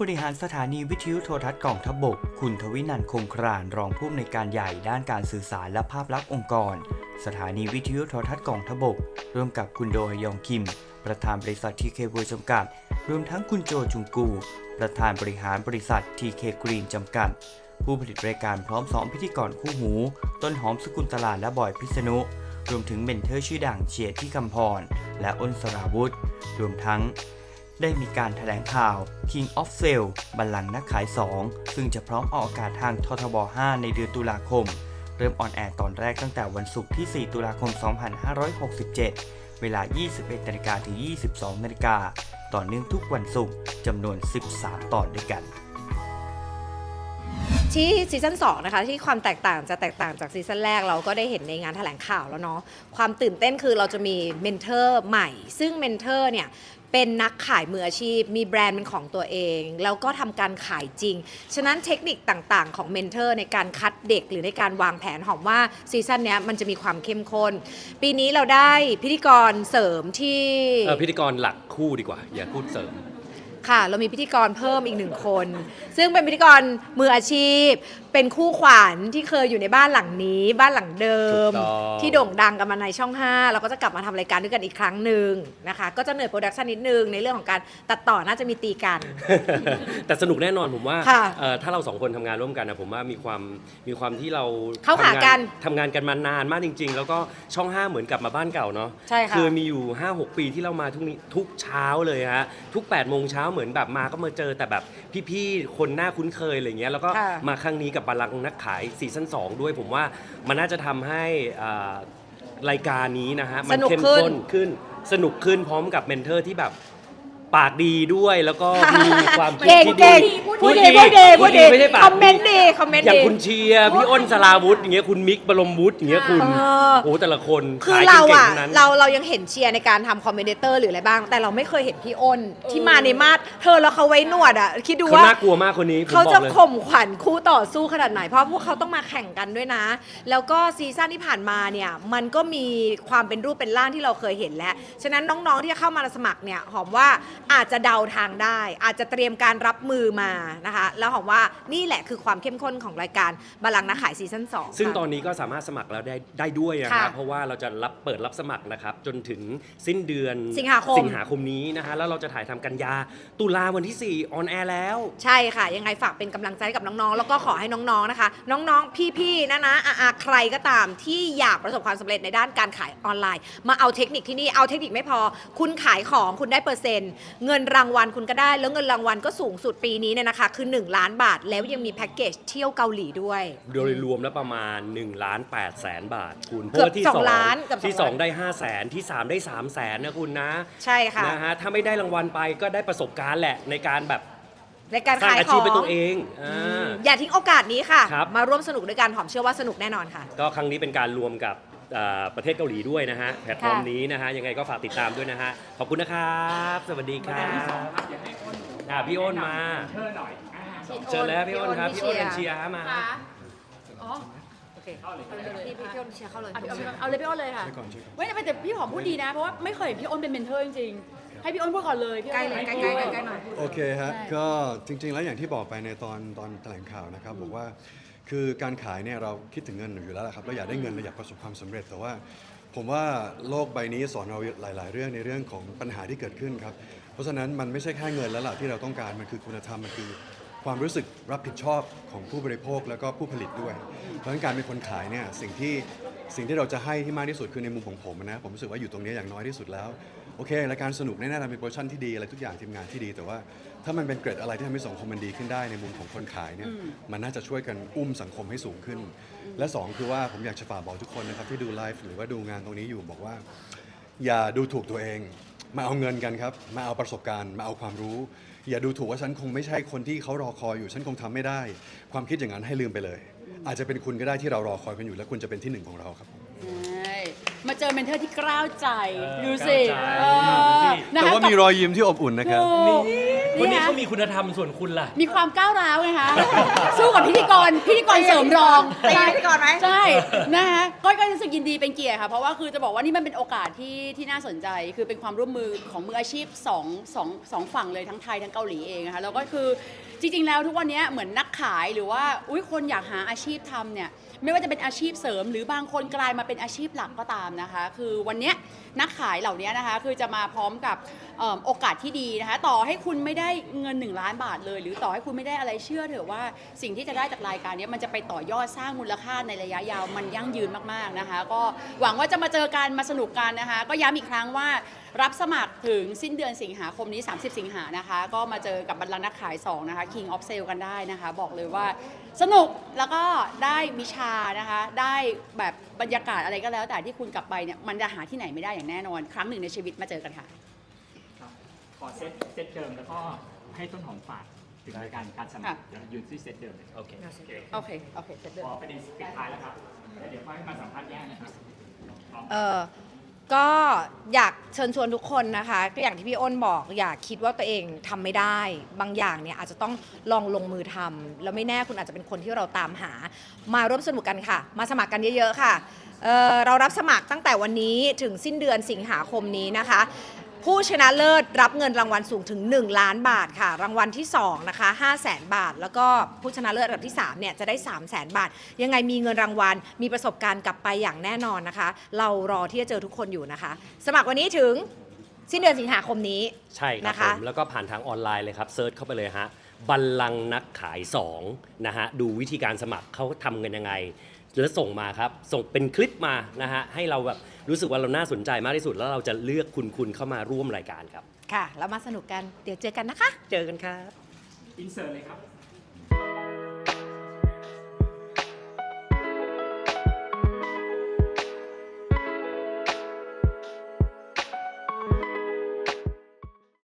บริหารสถานีวิทยุโทรทัศน์กองทัพบกคุณทวินันท์คงครานรองผู้อำนวยการใหญ่ด้านการสื่อสารและภาพลักษณ์องค์กร สถานีวิทยุโทรทัศน์กองทัพบกร่วมกับคุณโดฮยองคิม ประธานบริษัททีเคเวจำกัด รวมทั้งคุณโจจุงกู ประธานบริหารบริษัททีเคกรีนจำกัด ผู้ผลิตรายการพร้อมสองพิธีกรคู่หู ต้นหอมสกุลตลาดและบอยพิษณุรวมถึงเมนเทอร์ชื่อดังเชียร์ที่คำพรและอ้นสราวุธรวมทั้ง ได้มีการแถลงข่าว King of Sale บัลลังก์นักขาย 2 ซึ่งจะพร้อมออกอากาศทางททบ 5 ในเดือนตุลาคม เริ่มออนแอร์ตอนแรกตั้งแต่วันศุกร์ที่ 4 ตุลาคม 2567 เวลา 21นาฬิกาถึง 22นาฬิกาต่อเนื่องทุกวันศุกร์จำนวน 13 ตอนด้วยกัน ที่ซีซั่น2นะคะที่ความแตกต่างจะแตกต่างจากซีซั่นแรกเราก็ได้เห็นในงานแถลงข่าวแล้วเนาะความตื่นเต้นคือเราจะมีเมนเทอร์ใหม่ ซึ่งเมนเทอร์เนี่ย เป็นนักขายมืออาชีพ มีแบรนด์เป็นของตัวเอง แล้วก็ทำการขายจริง ฉะนั้นเทคนิคต่างๆ ของเมนเทอร์ในการคัดเด็กหรือในการวางแผนหอมว่าซีซั่นเนี้ยมันจะมีความเข้มข้น ปีนี้เราได้พิธีกรเสริมที่ เออพิธีกรหลักคู่ดีกว่า อย่าพูดเสริม ค่ะ เรามีพิธีกรเพิ่มอีกหนึ่งคน ซึ่งเป็นพิธีกรมืออาชีพ เป็นคู่ขวัญที่เคยอยู่ในบ้านหลังนี้ บ้านหลังเดิม ถูกต้อง ที่โด่งดังกันมาในช่อง 5 เราก็จะกลับมาทำรายการด้วยกันอีกครั้งหนึ่งนะคะ ก็จะเหนื่อยโปรดักชันนิดนึงในเรื่องของการตัดต่อน่าจะมีตีกัน แต่สนุกแน่นอนผมว่าค่ะเอ่อถ้าเราสองคนทำงานร่วมกันนะผมว่ามีความมีความที่เราเข้าหาทำงกันทำงานกันมานานมากจริง ๆ แล้วก็ช่อง5เหมือนกลับมาบ้านเก่าเนาะใช่ค่ะคือมีอยู่ 5-6 ปีที่เรามาทุกนี้ทุกเช้าเลยฮะทุก8โมงเช้าเหมือนแบบมาก็มาเจอแต่แบบพี่ๆคนหน้าคุ้นเคยอะไรเงี้ยแล้วก็ค่ะ มาครั้งนี้กับบาลังก์นักขายซีซั่น2 ด้วยผมว่ามันน่าจะทำให้อ่ารายการนี้นะฮะ มัสนุกเข้มขึ้นข้นขึ้น สนุกขึ้นพร้อมกับเมนเทอร์ที่แบบปากดีด้วยแล้วก็มีความคิดเก่งที่เก่งดีพูดดีพูดดีพูดดีไม่ใช่ปากคอมเมนต์ดีคอมเมนต์อย่างดี คุณเชียร์พี่อ้นสลาวุธอย่างเงี้ยคุณมิกบรมวุฒิอย่างเงี้ยคุณเออ โอ้แต่ละคนคือขายเราเก่งอะๆทั้งนั้น เราเรายังเห็นเชียร์ในการทำคอมเมนเตอร์หรืออะไรบ้าง แต่เราไม่เคยเห็นพี่อ้นที่มาในมาดเธอแล้วเขาไว้หนวดอะคิดดูเขาว่า น่ากลัวมากคนนี้ผมเขาบอจะกเลย ข่มขวัญคู่ต่อสู้ขนาดไหน เพราะพวกเขาต้องมาแข่งกันด้วยนะ แล้วก็ซีซั่นที่ผ่านมาเนี่ย มันก็มีความเป็นรูปเป็นร่างที่เราเคยเห็นแล้ว ฉะนั้นน้องๆที่จะเข้ามาสมัครเนี่ย หอมว่าอาจจะเดาทางได้ อาจจะเตรียมการรับมือมานะคะ แล้วหอมว่านี่แหละคือความเข้มข้นของรายการบาลังก์นักขายซีซั่นสองซึ่งค่ะตอนนี้ก็สามารถสมัครแล้วได้ได้ด้วยนะคค่ะรับเพราะว่าเราจะรับเปิดรับสมัครนะครับ จนถึงสิ้นเดือนสิงหาคมสิงหาคม นี้นะฮะแล้วเราจะถ่ายทำกันยาตุลาวันที่4ออนแอร์แล้ว ใช่ค่ะ ยังไงฝากเป็นกำลังใจให้กับน้องๆ แล้วก็ขอให้น้องๆ นะคะ น้องๆ พี่ๆ นะนะอาอาใครก็ตามที่อยากประสบความสำเร็จในด้านการขายออนไลน์ มาเอาเทคนิคที่นี่ เอาเทคนิคไม่พอ คุณขายของคุณได้เปอร์เซ็นต์ เงินรางวัลคุณก็ได้ แล้วเงินรางวัลก็สูงสุดปีนี้เนี่ยนะคะคือ 1 ล้านบาท แล้วยังมีแพ็กเกจเที่ยวเกาหลีด้วย โดยรวมแล้วประมาณ1ล้าน8แสนบาทคุณเกือบพราะว่าที่สองล้านเกือบที่สองล้าน 2 ได้ 5 0 0แสนที่ 3 ได้ 3 0 0แสนนะคุณนะใช่ค่ะ นะฮะถ้าไม่ได้รางวัลไปก็ได้ประสบการณ์แหละในการแบบในการสร้างขายอาขชีอพเป็นงตัวเองอ่าอย่าทิ้งโอกาสนี้ค่ะ ครับ มาร่วมสนุกด้วยกันหอมเชื่อว่าสนุกแน่นอนค่ะ ก็ครั้งนี้เป็นการรวมกับเอ่อประเทศเกาหลีด้วยนะฮะแพลตฟอร์มค่ะ นี้นะฮะยังไงก็ฝากติดตามด้วยนะฮะขอบคุณนะครับ สวัสดีครับ อะพี่อ้นมาเชิญแล้วพี่อ้นครับพี่อ้นเป็นเชียร์ฮะมาค่ะอ๋อโอเคพี่พี่อ้นเชียร์เข้าเลย เอาพี่อ้นเอาเลยพี่อ้นเลยค่ะเว้ยแต่พี่หอมพูดดีนะเพราะว่าไม่เคยเห็นพี่อ้นเป็นเมนเทอร์จริงๆให้พี่อ้นพูดก่อนเลยพี่ใกล้อ้นเลยใกล้ใกล้ใกล้หน่อย โอเคฮะใช่ก็จริงๆแล้วอย่างที่บอกไปในตอนตอนแถลงข่าวนะครับบอกว่า คือการขายเนี่ยเราคิดถึงเงินอยู่แล้วล่ะครับเราอยากได้เงินเราอยากประสบความสำเร็จ แต่ว่าผมว่าโลกใบนี้สอนเราหลาย ๆ เรื่องในเรื่องของปัญหาที่เกิดขึ้นครับ เพราะฉะนั้นมันไม่ใช่แค่เงินแล้วล่ะที่เราต้องการมันคือคุณธรรมมันคือความรู้สึกรับผิดชอบของผู้บริโภคแล้วก็ผู้ผลิตด้วย เพราะฉะนั้นการเป็นคนขายเนี่ยสิ่งที่สิ่งที่เราจะให้ที่มากที่สุดคือในมุมของผมนะผมรู้สึกว่าอยู่ตรงนี้อย่างน้อยที่สุดแล้ว โอเครายการสนุกแน่ๆเรามีโปรโมชั่นที่ดีอะไรทุกอย่างทีมงานที่ดี แต่ว่าถ้ามันเป็นเกรดอะไรที่ทำให้สังคมมันดีขึ้นได้ในมุมของคนขายเนี่ยมันน่าจะช่วยกันอุ้มสังคมให้สูงขึ้น และสองคือว่าผมอยากจะฝากบอกทุกคนนะครับที่ดูไลฟ์หรือว่าดูงานตรงนี้อยู่บอกว่า อย่าดูถูกตัวเอง มาเอาเงินกันครับ มาเอาประสบการณ์ มาเอาความรู้ อย่าดูถูกว่าฉันคงไม่ใช่คนที่เขารอคอยอยู่ฉันคงทำไม่ได้ ความคิดอย่างนั้นให้ลืมไปเลย อาจจะเป็นคุณก็ได้ที่เรารอคอยกันอยู่และคุณจะเป็นที่หนึ่งของเราครับผมใช่ มาเจอเมนเทอร์ที่กล้าวใจเออดูสิกล้าวใจเอดูสิอนะแต่คะว่ามีรอยยิ้มที่อบอุ่นนะครับ ถูก คนนี้ะเขามีคุณธรรมส่วนคุณล่ะ มีความก้าวร้าวไงคะ สู้กับพิธีกรพิธีกรเสริมรองตีพิธีกรไหม ใช่นะคะก้อยก็รู้สึกยินดีเป็นเกียรติค่ะ เพราะว่าคือจะบอกว่านี่มันเป็นโอกาสที่ที่น่าสนใจ คือเป็นความร่วมมือของมืออาชีพสองสองสองฝั่งเลยทั้งไทยทั้งเกาหลีเองนะคะแล้วก็คือจริงๆแล้วทุกวันนี้เหมือนนักขายหรือว่าอุ้ยคนอยากหาอาชีพทำเนี่ยไม่ว่าจะเป็นอาชีพเสริม หรือบางคนกลายมาเป็นอาชีพหลักก็ตามนะคะ คือวันเนี้ยนักขายเหล่านี้นะคะคือจะมาพร้อมกับเอิ่มโอกาสที่ดีนะคะ ต่อให้คุณไม่ได้เงิน 1 ล้านบาทเลย หรือต่อให้คุณไม่ได้อะไรเชื่อเถอะว่าสิ่งที่จะได้จากรายการนี้มันจะไปต่อยอดสร้างมูลค่าในระยะยาวมันยั่งยืนมากๆนะคะ ก็หวังว่าจะมาเจอกันมาสนุกกันนะคะ ก็ย้ำอีกครั้งว่ารับสมัครถึงสิ้นเดือนสิงหาคมนี้ 30 สิงหานะคะ ก็มาเจอกับบัลลังก์นักขาย 2 นะคะ King of Sale กันได้นะคะ บอกเลยว่าสนุกแล้วก็ได้วิชานะคะ ได้แบบบรรยากาศอะไรก็แล้ว แต่ที่คุณกลับไปเนี่ยมันจะหาที่ไหนไม่ได้อย่างแน่นอน ครั้งหนึ่งในชีวิตมาเจอกันค่ะขอเซตเซตเดิมแล้วก็ ให้ต้นหอมฝากถึงรายการการสมัครค่ะเดี๋ยวยืนที่เซตเดิมเลยโอเคโอเคโอเคโอเคเสร็จเดิพมอประเด็นปิดท้ายแล้วครับแล้วเดี๋ยวค่อยมาสัมภาษณ์แยกนะครับพร้อมเออก็อยากเชิญชวนทุกคนนะคะก็อย่างที่พี่อ้นบอก อย่าคิดว่าตัวเองทำไม่ได้ บางอย่างเนี่ยอาจจะต้องลองลงมือทำแล้วไม่แน่คุณอาจจะเป็นคนที่เราตามหา มาร่วมสนุกกันค่ะ มาสมัครกันเยอะ ๆ ค่ะเอ่อเรารับสมัครตั้งแต่วันนี้ถึงสิ้นเดือนสิงหาคมนี้นะคะ ผู้ชนะเลิศรับเงินรางวัลสูงถึง 1 ล้านบาทค่ะ รางวัลที่ 2 นะคะ 5 0 0แสนบาท แล้วก็ผู้ชนะเลิศอันดับที่ 3 เนี่ย จะได้ 3 0 0แสนบาท ยังไงมีเงินรางวัล มีประสบการณ์กลับไปอย่างแน่นอนนะคะ เรารอที่จะเจอทุกคนอยู่นะคะ สมัครวันนี้ถึงสิ้นเดือนสิงหาคมนี้ ใช่ครับนะคะผมแล้วก็ผ่านทางออนไลน์เลยครับเซิร์ชเข้าไปเลยฮะบัลลังก์นักขาย2นะฮะดูวิธีการสมัครเขาทำกันยังไง แล้วส่งมาครับ ส่งเป็นคลิปมานะฮะให้เราแบบรู้สึกว่าเราน่าสนใจมากที่สุด แล้วเราจะเลือกคุณคุณเข้ามาร่วมรายการครับ ค่ะ แล้วมาสนุกกัน เดี๋ยวเจอกันนะคะ เจอกันครับ อินเสิร์ตเลยครับ